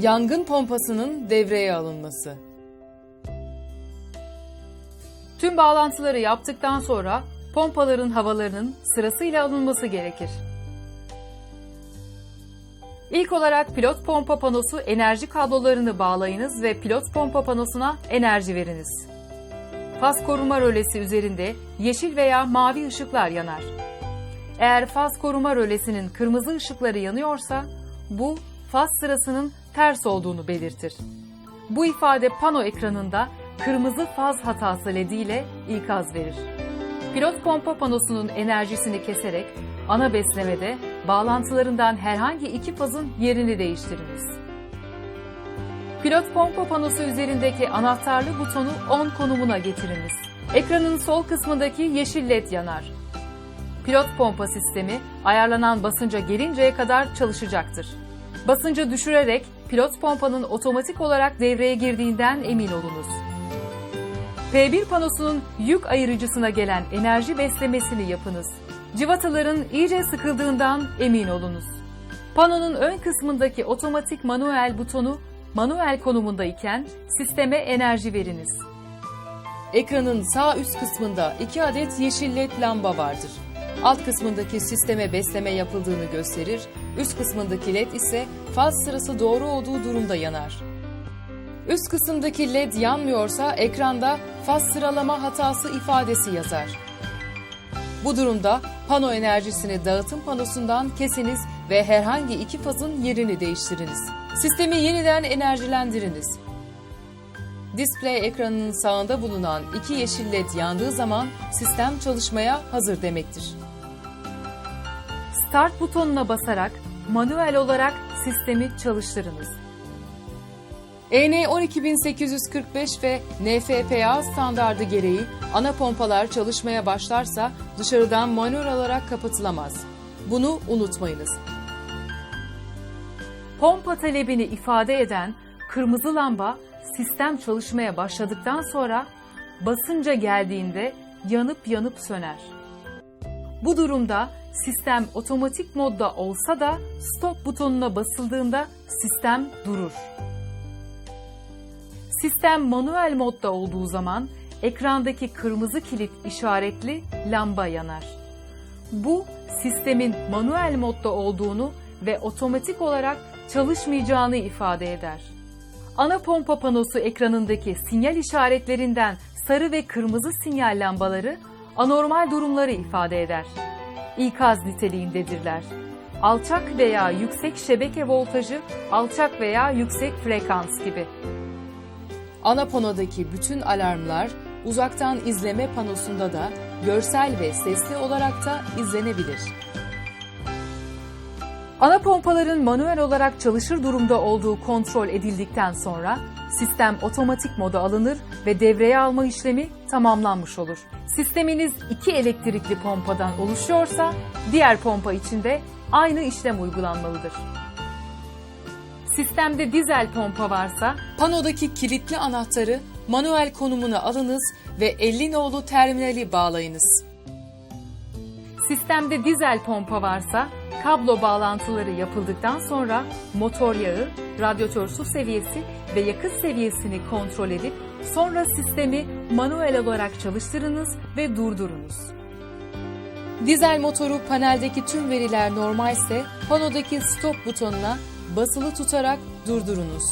Yangın pompasının devreye alınması. Tüm bağlantıları yaptıktan sonra pompaların havalarının sırasıyla alınması gerekir. İlk olarak pilot pompa panosu enerji kablolarını bağlayınız ve pilot pompa panosuna enerji veriniz. Faz koruma rölesi üzerinde yeşil veya mavi ışıklar yanar. Eğer faz koruma rölesinin kırmızı ışıkları yanıyorsa bu faz sırasının ters olduğunu belirtir. Bu ifade pano ekranında kırmızı faz hatası lediyle ikaz verir. Pilot pompa panosunun enerjisini keserek ana beslemede bağlantılarından herhangi iki fazın yerini değiştiriniz. Pilot pompa panosu üzerindeki anahtarlı butonu on konumuna getiriniz. Ekranın sol kısmındaki yeşil led yanar. Pilot pompa sistemi ayarlanan basınca gelinceye kadar çalışacaktır. Basıncı düşürerek pilot pompanın otomatik olarak devreye girdiğinden emin olunuz. P1 panosunun yük ayırıcısına gelen enerji beslemesini yapınız. Civataların iyice sıkıldığından emin olunuz. Panonun ön kısmındaki otomatik manuel butonu manuel konumunda iken sisteme enerji veriniz. Ekranın sağ üst kısmında 2 adet yeşil led lamba vardır. Alt kısmındaki sisteme besleme yapıldığını gösterir, üst kısmındaki led ise faz sırası doğru olduğu durumda yanar. Üst kısımdaki led yanmıyorsa ekranda faz sıralama hatası ifadesi yazar. Bu durumda pano enerjisini dağıtım panosundan kesiniz ve herhangi iki fazın yerini değiştiriniz. Sistemi yeniden enerjilendiriniz. Display ekranının sağında bulunan iki yeşil led yandığı zaman sistem çalışmaya hazır demektir. Start butonuna basarak manuel olarak sistemi çalıştırınız. EN 12845 ve NFPA standardı gereği ana pompalar çalışmaya başlarsa dışarıdan manuel olarak kapatılamaz. Bunu unutmayınız. Pompa talebini ifade eden kırmızı lamba sistem çalışmaya başladıktan sonra basınca geldiğinde yanıp yanıp söner. Bu durumda sistem otomatik modda olsa da stop butonuna basıldığında sistem durur. Sistem manuel modda olduğu zaman ekrandaki kırmızı kilit işaretli lamba yanar. Bu sistemin manuel modda olduğunu ve otomatik olarak çalışmayacağını ifade eder. Ana pompa panosu ekranındaki sinyal işaretlerinden sarı ve kırmızı sinyal lambaları anormal durumları ifade eder. İkaz niteliğindedirler. Alçak veya yüksek şebeke voltajı, alçak veya yüksek frekans gibi. Ana panodaki bütün alarmlar uzaktan izleme panosunda da görsel ve sesli olarak da izlenebilir. Ana pompaların manuel olarak çalışır durumda olduğu kontrol edildikten sonra sistem otomatik moda alınır ve devreye alma işlemi tamamlanmış olur. Sisteminiz iki elektrikli pompadan oluşuyorsa diğer pompa için de aynı işlem uygulanmalıdır. Sistemde dizel pompa varsa Panodaki kilitli anahtarı manuel konumuna alınız ve 50 nolu terminali bağlayınız. Sistemde dizel pompa varsa kablo bağlantıları yapıldıktan sonra motor yağı, radyatör su seviyesi ve yakıt seviyesini kontrol edip sonra sistemi manuel olarak çalıştırınız ve durdurunuz. Dizel motoru paneldeki tüm veriler normalse panodaki stop butonuna basılı tutarak durdurunuz.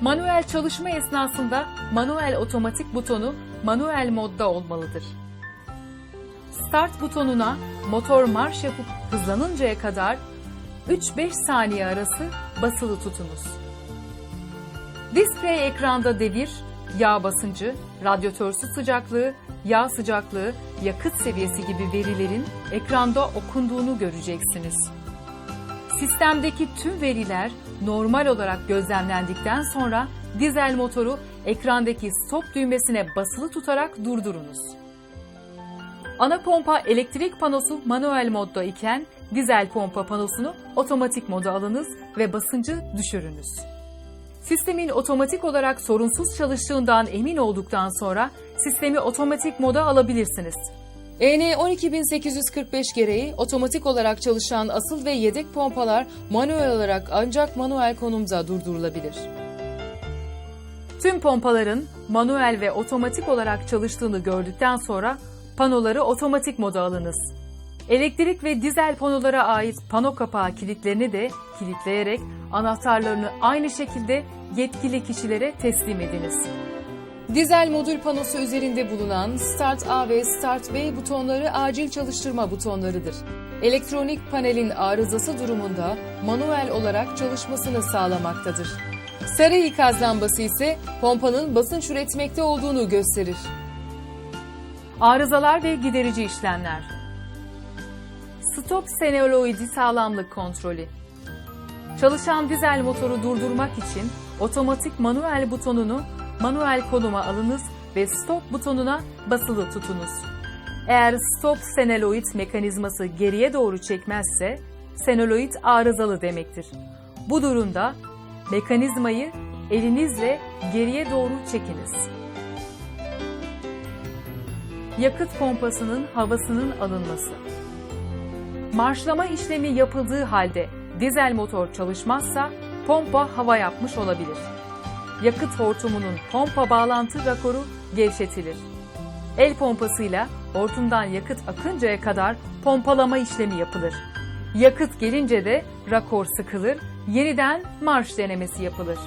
Manuel çalışma esnasında manuel otomatik butonu manuel modda olmalıdır. Start butonuna motor marş yapıp hızlanıncaya kadar 3-5 saniye arası basılı tutunuz. Display ekranda devir, yağ basıncı, radyatör su sıcaklığı, yağ sıcaklığı, yakıt seviyesi gibi verilerin ekranda okunduğunu göreceksiniz. Sistemdeki tüm veriler normal olarak gözlemlendikten sonra dizel motoru ekrandaki stop düğmesine basılı tutarak durdurunuz. Ana pompa elektrik panosu manuel modda iken dizel pompa panosunu otomatik moda alınız ve basıncı düşürünüz. Sistemin otomatik olarak sorunsuz çalıştığından emin olduktan sonra sistemi otomatik moda alabilirsiniz. EN 12845 gereği otomatik olarak çalışan asıl ve yedek pompalar manuel olarak ancak manuel konumda durdurulabilir. Tüm pompaların manuel ve otomatik olarak çalıştığını gördükten sonra panoları otomatik moda alınız. Elektrik ve dizel panolara ait pano kapağı kilitlerini de kilitleyerek anahtarlarını aynı şekilde yetkili kişilere teslim ediniz. Dizel modül panosu üzerinde bulunan Start A ve Start B butonları acil çalıştırma butonlarıdır. Elektronik panelin arızası durumunda manuel olarak çalışmasını sağlamaktadır. Sarı ikaz lambası ise pompanın basınç üretmekte olduğunu gösterir. Arızalar ve giderici işlemler. Stop senoloidi sağlamlık kontrolü. Çalışan dizel motoru durdurmak için otomatik manuel butonunu manuel konuma alınız ve stop butonuna basılı tutunuz. Eğer stop senoloid mekanizması geriye doğru çekmezse senoloid arızalı demektir. Bu durumda mekanizmayı elinizle geriye doğru çekiniz. Yakıt pompasının havasının alınması. Marşlama işlemi yapıldığı halde dizel motor çalışmazsa pompa hava yapmış olabilir. Yakıt hortumunun pompa bağlantı rakoru gevşetilir. El pompasıyla hortumdan yakıt akıncaya kadar pompalama işlemi yapılır. Yakıt gelince de rakor sıkılır, yeniden marş denemesi yapılır.